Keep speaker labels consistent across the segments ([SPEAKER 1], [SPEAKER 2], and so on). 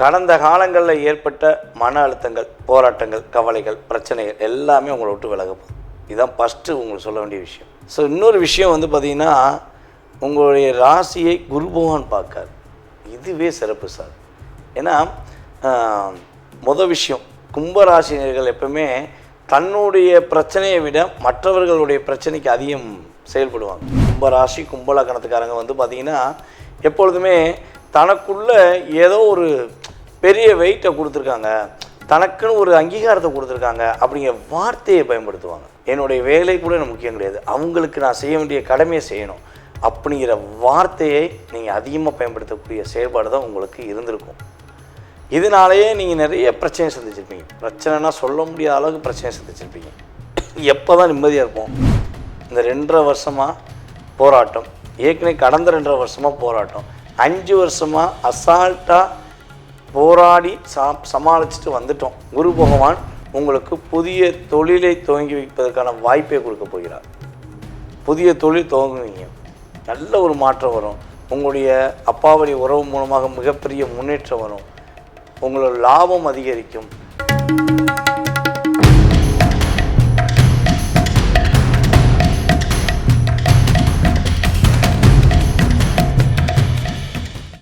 [SPEAKER 1] கடந்த காலங்களில் ஏற்பட்ட மன அழுத்தங்கள் போராட்டங்கள் கவலைகள் பிரச்சனைகள் எல்லாமே உங்களை விட்டு விலக போகுது. இதுதான் ஃபஸ்ட்டு உங்களுக்கு சொல்ல வேண்டிய விஷயம். ஸோ இன்னொரு விஷயம் வந்து பார்த்திங்கன்னா உங்களுடைய ராசியை குரு பகவான் பார்க்கார். இதுவே சிறப்பு சார். ஏன்னா மொதல் விஷயம் கும்பராசினியர்கள் எப்பவுமே தன்னுடைய பிரச்சனையை விட மற்றவர்களுடைய பிரச்சனைக்கு அதிகம் செயல்படுவாங்க. கும்பராசி கும்பலக்கணத்துக்காரங்க வந்து பார்த்திங்கன்னா எப்பொழுதுமே தனக்குள்ளே ஏதோ ஒரு பெரிய வெயிட்டை கொடுத்துருக்காங்க. தனக்குன்னு ஒரு அங்கீகாரத்தை கொடுத்துருக்காங்க அப்படிங்கிற வார்த்தையை பயன்படுத்துவாங்க. என்னுடைய வேலை கூட எனக்கு முக்கியம் கிடையாது. அவங்களுக்கு நான் செய்ய வேண்டிய கடமையை செய்யணும். அப்படிங்கிற வார்த்தையை நீங்கள் அதிகமாக பயன்படுத்தக்கூடிய செயல்பாடு தான் உங்களுக்கு இருந்திருக்கும். இதனாலேயே நீங்கள் நிறைய பிரச்சனை சந்திச்சிருப்பீங்க. பிரச்சனைனா சொல்ல முடியாத அளவுக்கு பிரச்சனை சந்திச்சிருப்பீங்க. எப்போ தான் நிம்மதியாக இருப்போம்? இந்த ரெண்டரை வருஷமாக போராட்டம். ஏற்கனவே கடந்த ரெண்டரை வருஷமாக போராட்டம். அஞ்சு வருஷமாக அசால்ட்டாக போராடி சா சமாளிச்சுட்டு வந்துட்டோம். குரு பகவான் உங்களுக்கு புதிய தொழிலை துவங்கி வைப்பதற்கான வாய்ப்பை கொடுக்க போகிறார். புதிய தொழில் துவங்குவீங்க. நல்ல ஒரு மாற்றம் வரும். உங்களுடைய அப்பாவுடைய உறவு மூலமாக மிகப்பெரிய முன்னேற்றம் வரும். உங்களோட லாபம் அதிகரிக்கும்.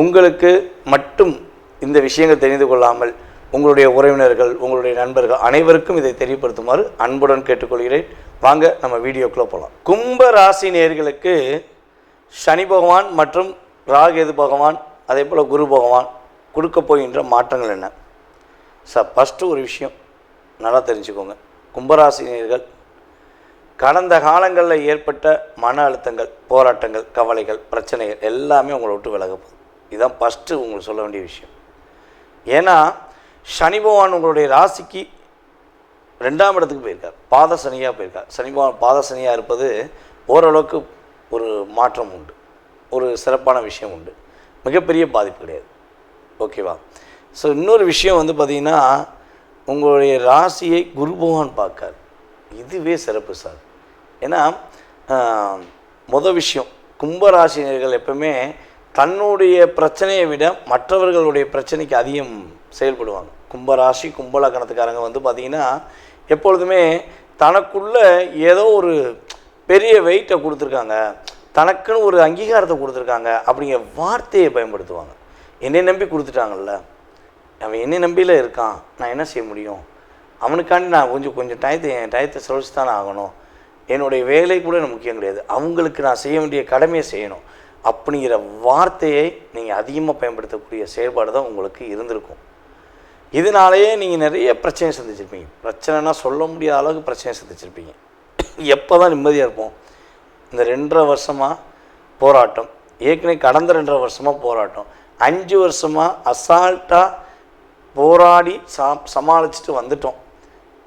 [SPEAKER 1] உங்களுக்கு மட்டும் இந்த விஷயங்கள் தெரிந்து கொள்ளாமல் உங்களுடைய உறவினர்கள் உங்களுடைய நண்பர்கள் அனைவருக்கும் இதை தெரியப்படுத்துமாறு அன்புடன் கேட்டுக்கொள்கிறேன். வாங்க நம்ம வீடியோக்குள்ளே போகலாம் கும்ப ராசி நேர்களுக்கு சனி பகவான் மற்றும் ராகேது பகவான் அதே போல் குரு பகவான் கொடுக்க போகின்ற மாற்றங்கள் என்ன? சார் ஃபஸ்ட்டு ஒரு விஷயம் நல்லா தெரிஞ்சுக்கோங்க. கும்பராசினியர்கள் கடந்த காலங்களில் ஏற்பட்ட மன அழுத்தங்கள் போராட்டங்கள் கவலைகள் பிரச்சனைகள் எல்லாமே உங்களை விட்டு விலக போகுது. இதுதான் ஃபஸ்ட்டு உங்களுக்கு சொல்ல வேண்டிய விஷயம். ஏன்னா சனி பகவான் உங்களுடைய ராசிக்கு ரெண்டாம் இடத்துக்கு போயிருக்கார். பாத சனியாக போயிருக்கார். சனி பகவான் பாத சனியாக இருப்பது ஓரளவுக்கு ஒரு மாற்றம் உண்டு. ஒரு சிறப்பான விஷயம் உண்டு. மிகப்பெரிய பாதிப்பு கிடையாது. ஓகேவா ஸோ இன்னொரு விஷயம் வந்து பார்த்திங்கன்னா உங்களுடைய ராசியை குரு பகவான் பார்க்கார். இதுவே சிறப்பு சார் ஏன்னா மொதல் விஷயம் கும்பராசினியர்கள் எப்பவுமே தன்னுடைய பிரச்சனையை விட மற்றவர்களுடைய பிரச்சனைக்கு அதிகம் செயல்படுவாங்க. கும்பராசி கும்பலக்கணத்துக்காரங்க வந்து பார்த்திங்கன்னா எப்பொழுதுமே தனக்குள்ள ஏதோ ஒரு பெரிய வெயிட்டை கொடுத்துருக்காங்க. தனக்குன்னு ஒரு அங்கீகாரத்தை கொடுத்துருக்காங்க அப்படிங்கிற வார்த்தையை பயன்படுத்துவாங்க. என்னை நம்பி கொடுத்துட்டாங்கல்ல. அவன் என்னை நம்பியில் இருக்கான். நான் என்ன செய்ய முடியும்? அவனுக்காண்டி நான் கொஞ்சம் கொஞ்சம் டயத்தை என் டயத்தை செலவிச்சு தானே ஆகணும். என்னுடைய வேலை கூட எனக்கு முக்கியம் கிடையாது. அவங்களுக்கு நான் செய்ய வேண்டிய கடமையை செய்யணும். அப்படிங்கிற வார்த்தையை நீங்கள் அதிகமாக பயன்படுத்தக்கூடிய செயல்பாடு தான் உங்களுக்கு இருந்திருக்கும். இதனாலேயே நீங்கள் நிறைய பிரச்சனை சந்திச்சிருப்பீங்க. பிரச்சனைனா சொல்ல முடியாத அளவுக்கு பிரச்சனை சந்திச்சிருப்பீங்க. எப்போ தான் நிம்மதியாக இருப்போம்? இந்த ரெண்டரை வருஷமாக போராட்டம். ஏற்கனவே கடந்த ரெண்டரை வருஷமாக போராட்டம். அஞ்சு வருஷமாக அசால்ட்டாக போராடி சா சமாளிச்சுட்டு வந்துட்டோம்.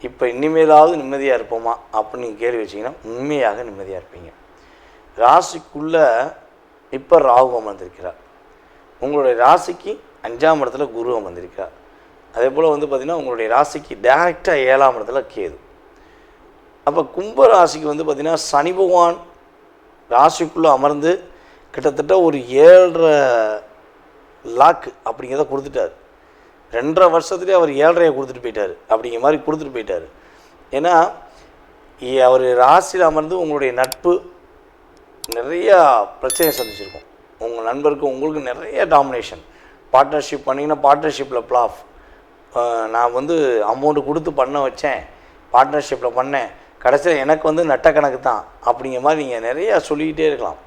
[SPEAKER 1] இப்போ இனிமேலாவது நிம்மதியாக இருப்போமா? அப்படின்னு நீங்கள் கேள்வி வச்சிங்கன்னா உண்மையாக நிம்மதியாக இருப்பீங்க. ராசிக்குள்ளே இப்போ ராகு அமர்ந்திருக்கிறார். உங்களுடைய ராசிக்கு அஞ்சாம் இடத்துல குரு அமர்ந்திருக்கிறார். அதே போல் வந்து பார்த்திங்கன்னா உங்களுடைய ராசிக்கு டேரெக்டாக ஏழாம் இடத்துல கேது. அப்போ கும்ப ராசிக்கு வந்து பார்த்திங்கன்னா சனி பகவான் ராசிக்குள்ளே அமர்ந்து கிட்டத்தட்ட ஒரு ஏழரை லாக்கு அப்படிங்கிறத கொடுத்துட்டார். ரெண்டரை வருஷத்துலேயே அவர் ஏழரையை கொடுத்துட்டு போயிட்டார். அப்படிங்கிற மாதிரி கொடுத்துட்டு போயிட்டார். ஏன்னா அவர் ராசியில் அமர்ந்து உங்களுடைய நட்பு நிறையா பிரச்சனையை சந்திச்சிருக்கோம். உங்கள் நண்பருக்கு உங்களுக்கு நிறைய டாமினேஷன் பார்ட்னர்ஷிப் பண்ணிங்கன்னா பார்ட்னர்ஷிப்பில் ப்ளாஃப் நான் வந்து அமௌண்ட்டு கொடுத்து பண்ண வச்சேன். பார்ட்னர்ஷிப்பில் பண்ணேன். கடைசியில் எனக்கு வந்து நட்ட கணக்கு தான். அப்படிங்கிற மாதிரி நீங்கள் நிறையா சொல்லிக்கிட்டே இருக்கலாம்.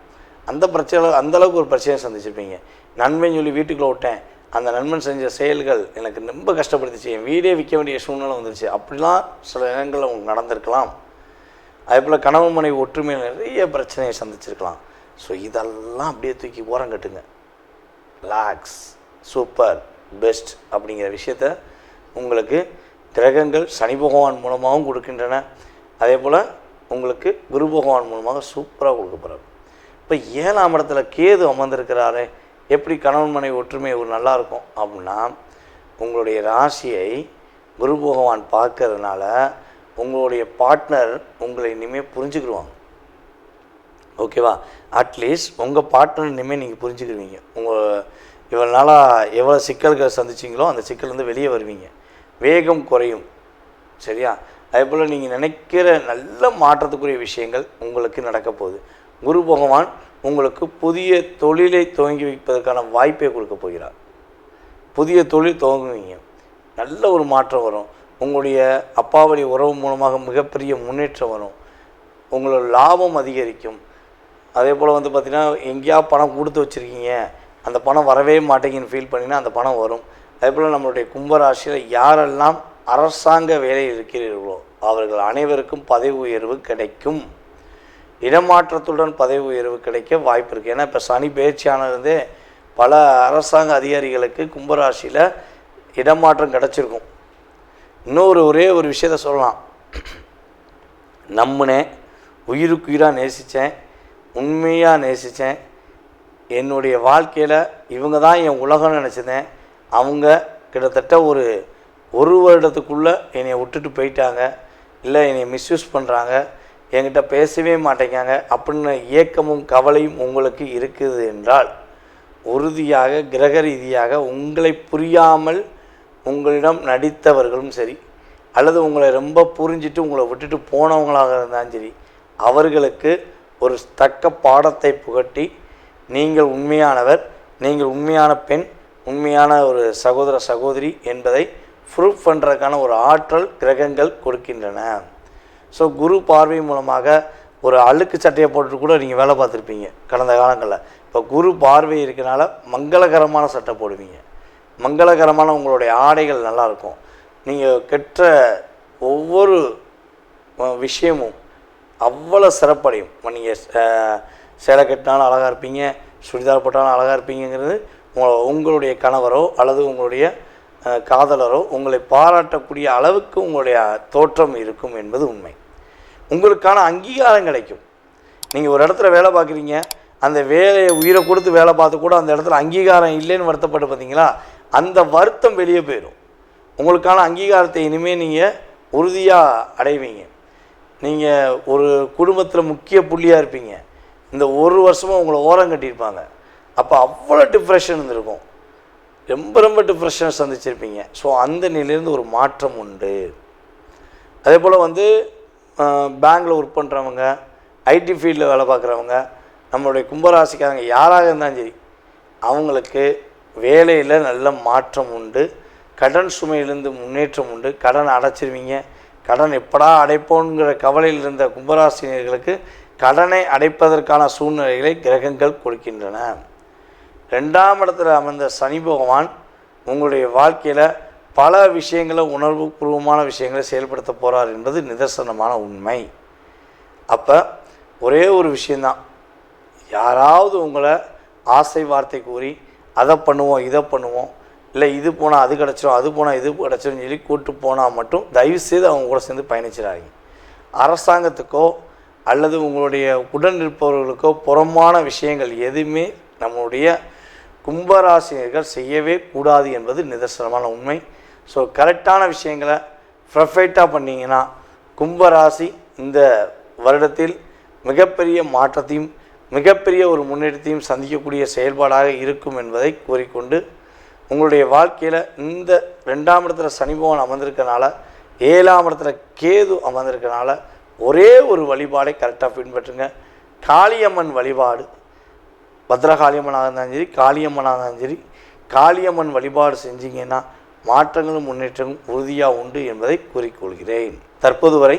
[SPEAKER 1] அந்த பிரச்சனை அந்த அளவுக்கு ஒரு பிரச்சனையை சந்திச்சிருப்பீங்க. நன்மைன்னு சொல்லி வீட்டுக்குள்ளே விட்டேன். அந்த நண்பன் செஞ்ச செயல்கள் எனக்கு ரொம்ப கஷ்டப்படுத்துச்சு. என் வீடே விற்க வேண்டிய சூழ்நிலை வந்துருச்சு. அப்படிலாம் சில இடங்களில் உங்களுக்கு நடந்திருக்கலாம். அதே போல் கணவன் மனைவி ஒற்றுமையில் நிறைய பிரச்சனையை சந்திச்சிருக்கலாம். ஸோ இதெல்லாம் அப்படியே தூக்கி ஓரம் கட்டுங்க. ரிலாக்ஸ் சூப்பர் பெஸ்ட் அப்படிங்கிற விஷயத்த உங்களுக்கு கிரகங்கள் சனி பகவான் மூலமாகவும் கொடுக்கின்றன. அதே போல் உங்களுக்கு குரு பகவான் மூலமாக சூப்பராக கொடுக்க இப்போ ஏழாம் இடத்துல கேது அமர்ந்திருக்கிறாரே எப்படி கணவன் மனைவி ஒற்றுமை ஒரு நல்லாயிருக்கும் அப்படின்னா உங்களுடைய ராசியை குரு பகவான் பார்க்கறதுனால உங்களுடைய பார்ட்னர் உங்களை இனிமேல் புரிஞ்சுக்கிடுவாங்க. ஓகேவா அட்லீஸ்ட் உங்கள் பார்ட்னர் இனிமேல் நீங்கள் புரிஞ்சுக்கிடுவீங்க. உங்கள் இவ்வளோ நாளாக எவ்வளோ சிக்கல்கள் சந்திச்சிங்களோ அந்த சிக்கல்லேருந்து வெளியே வருவீங்க. வேகம் குறையும். சரியா? அதே போல் நீங்கள் நினைக்கிற நல்ல மாற்றத்துக்குரிய விஷயங்கள் உங்களுக்கு நடக்க போகுது. குரு பகவான் உங்களுக்கு புதிய தொழிலை துவங்கி வைப்பதற்கான வாய்ப்பை கொடுக்க போகிறார். புதிய தொழில் துவங்குவீங்க. நல்ல ஒரு மாற்றம் வரும். உங்களுடைய அப்பாவளி உறவு மூலமாக மிகப்பெரிய முன்னேற்றம் வரும். உங்களோட லாபம் அதிகரிக்கும். அதே போல் வந்து பார்த்திங்கன்னா எங்கேயா பணம் கொடுத்து வச்சுருக்கீங்க. அந்த பணம் வரவே மாட்டேங்குன்னு ஃபீல் பண்ணினா அந்த பணம் வரும். அதே போல் நம்மளுடைய கும்பராசியில் யாரெல்லாம் அரசாங்க வேலையில் இருக்கிறீர்களோ அவர்கள் அனைவருக்கும் பதவி உயர்வு கிடைக்கும். இடமாற்றத்துடன் பதவி உயர்வு கிடைக்க வாய்ப்பு இருக்குது ஏன்னா இப்போ சனி பயிற்சியானதே பல அரசாங்க அதிகாரிகளுக்கு கும்பராசியில் இடமாற்றம் கிடச்சிருக்கும். இன்னொரு ஒரே ஒரு விஷயத்த சொல்லலாம். நம்பினேன் உயிருக்கு உயிராக நேசித்தேன் உண்மையாக நேசித்தேன் என்னுடைய வாழ்க்கையில் இவங்க தான் என் உலகம்னு நினச்சிருந்தேன். அவங்க கிட்டத்தட்ட ஒரு ஒரு வருடத்துக்குள்ளே என்னை விட்டுட்டு போயிட்டாங்க. இல்லை என்னை மிஸ்யூஸ் பண்ணுறாங்க என்கிட்ட பேசவே மாட்டேங்காங்க அப்படின்னு ஏக்கமும் கவலையும் உங்களுக்கு இருக்குது என்றால் உறுதியாக கிரக ரீதியாக உங்களை புரியாமல் உங்களிடம் நடித்தவர்களும் சரி அல்லது உங்களை ரொம்ப புரிஞ்சிட்டு உங்களை விட்டுட்டு போனவங்களாக இருந்தாலும் சரி அவர்களுக்கு ஒரு தக்க பாடத்தை புகட்டி நீங்கள் உண்மையானவர் நீங்கள் உண்மையான பெண் உண்மையான ஒரு சகோதர சகோதரி என்பதை ப்ரூஃப் பண்ணுறதுக்கான ஒரு ஆற்றல் கிரகங்கள் கொடுக்கின்றன. ஸோ குரு பார்வை மூலமாக ஒரு அழுக்கு சட்டையை போட்டு கூட நீங்கள் வேலை பார்த்துருப்பீங்க கடந்த காலங்களில். இப்போ குரு பார்வை இருக்கனால மங்களகரமான சட்டை போடுவீங்க. மங்களகரமான உங்களுடைய ஆடைகள் நல்லா இருக்கும் நீங்கள் கெட்ட ஒவ்வொரு விஷயமும் அவ்வளோ சிறப்படையும். நீங்கள் சேலை கட்டினாலும் அழகாக இருப்பீங்க சுடிதார் போட்டாலும் அழகாக இருப்பீங்கிறது உங்களுடைய கணவரோ அல்லது உங்களுடைய காதலரோ உங்களை பாராட்டக்கூடிய அளவுக்கு உங்களுடைய தோற்றம் இருக்கும் என்பது உண்மை. உங்களுக்கான அங்கீகாரம் கிடைக்கும். நீங்கள் ஒரு இடத்துல வேலை பார்க்குறீங்க அந்த வேலையை உயிரை கொடுத்து வேலை பார்த்து கூட அந்த இடத்துல அங்கீகாரம் இல்லைன்னு வருத்தப்பட்டு பார்த்தீங்களா? அந்த வருத்தம் வெளியே போயிடும் உங்களுக்கான அங்கீகாரத்தை இனிமேல் நீங்கள் உறுதியாக அடைவீங்க. நீங்கள் ஒரு குடும்பத்தில் முக்கிய புள்ளியாக இருப்பீங்க. இந்த ஒரு வருஷமாக உங்களை ஓரம் கட்டியிருப்பாங்க. அப்போ அவ்வளோ டிப்ரெஷன் இருந்திருக்கும். ரொம்ப ரொம்ப டிப்ரெஷனை சந்திச்சிருப்பீங்க. ஸோ அந்த நிலையிலேருந்து ஒரு மாற்றம் உண்டு. அதே போல் வந்து பேங்க்கில் ஒர்க் பண்ணுறவங்க ஐடி ஃபீல்டில் வேலை பார்க்குறவங்க நம்மளுடைய கும்பராசிக்காரங்க யாராக இருந்தாலும் சரி அவங்களுக்கு வேலையில் நல்ல மாற்றம் உண்டு. கடன் சுமையிலிருந்து முன்னேற்றம் உண்டு. கடன் அடைச்சிருவீங்க. கடன் எப்படா அடைப்போங்கிற கவலையில் இருந்த கும்பராசினியர்களுக்கு கடனை அடைப்பதற்கான சூழ்நிலைகளை கிரகங்கள் கொடுக்கின்றன. ரெண்டாம் இடத்துல அமர்ந்த சனி பகவான் உங்களுடைய வாழ்க்கையில் பல விஷயங்களை உணர்வுபூர்வமான விஷயங்களை செயல்படுத்த போகிறார் என்பது நிதர்சனமான உண்மை. அப்போ ஒரே ஒரு விஷயந்தான் யாராவது உங்களை ஆசை வார்த்தை கூறி அதை பண்ணுவோம் இதை பண்ணுவோம். இல்லை இது போனால் அது கிடச்சிரும் அது போனால் இது கிடச்சிரும் சொல்லி கூட்டு போனால் மட்டும் தயவுசெய்து அவங்க கூட சேர்ந்து பயணிச்சிடாதீங்க. அரசாங்கத்துக்கோ அல்லது உங்களுடைய உடன் இருப்பவர்களுக்கோ புறமான விஷயங்கள் எதுவுமே நம்முடைய கும்பராசினியர்கள் செய்யவே கூடாது என்பது நிதர்சனமான உண்மை. ஸோ கரெக்டான விஷயங்களை ப்ரஃபெக்டாக பண்ணிங்கன்னா கும்பராசி இந்த வருடத்தில் மிகப்பெரிய மாற்றத்தையும் மிகப்பெரிய ஒரு முன்னேற்றத்தையும் சந்திக்கக்கூடிய செயல்பாடாக இருக்கும் என்பதை கூறிக்கொண்டு உங்களுடைய வாழ்க்கையில் இந்த ரெண்டாம் இடத்துல சனிபவன் அமர்ந்திருக்கனால ஏழாம் இடத்துல கேது அமர்ந்திருக்கனால ஒரே ஒரு வழிபாடை கரெக்டாக பின்பற்றுங்க. காளியம்மன் வழிபாடு பத்ரகாளியம்மனாக இருந்தாலும் சரி காளியம்மனாக இருந்தாலும் சரி காளியம்மன் வழிபாடு செஞ்சீங்கன்னா மாற்றங்களும் முன்னேற்றங்களும் உறுதியாக உண்டு என்பதை கூறிக்கொள்கிறேன். தற்போது வரை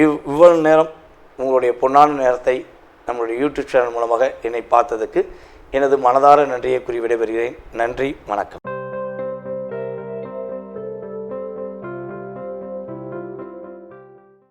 [SPEAKER 1] இவ் இவ்வளவு நேரம் உங்களுடைய பொன்னான நேரத்தை நம்மளுடைய யூடியூப் சேனல் மூலமாக என்னை பார்த்ததுக்கு எனது மனதார நன்றியை கூறி விடைபெறுகிறேன். நன்றி வணக்கம்.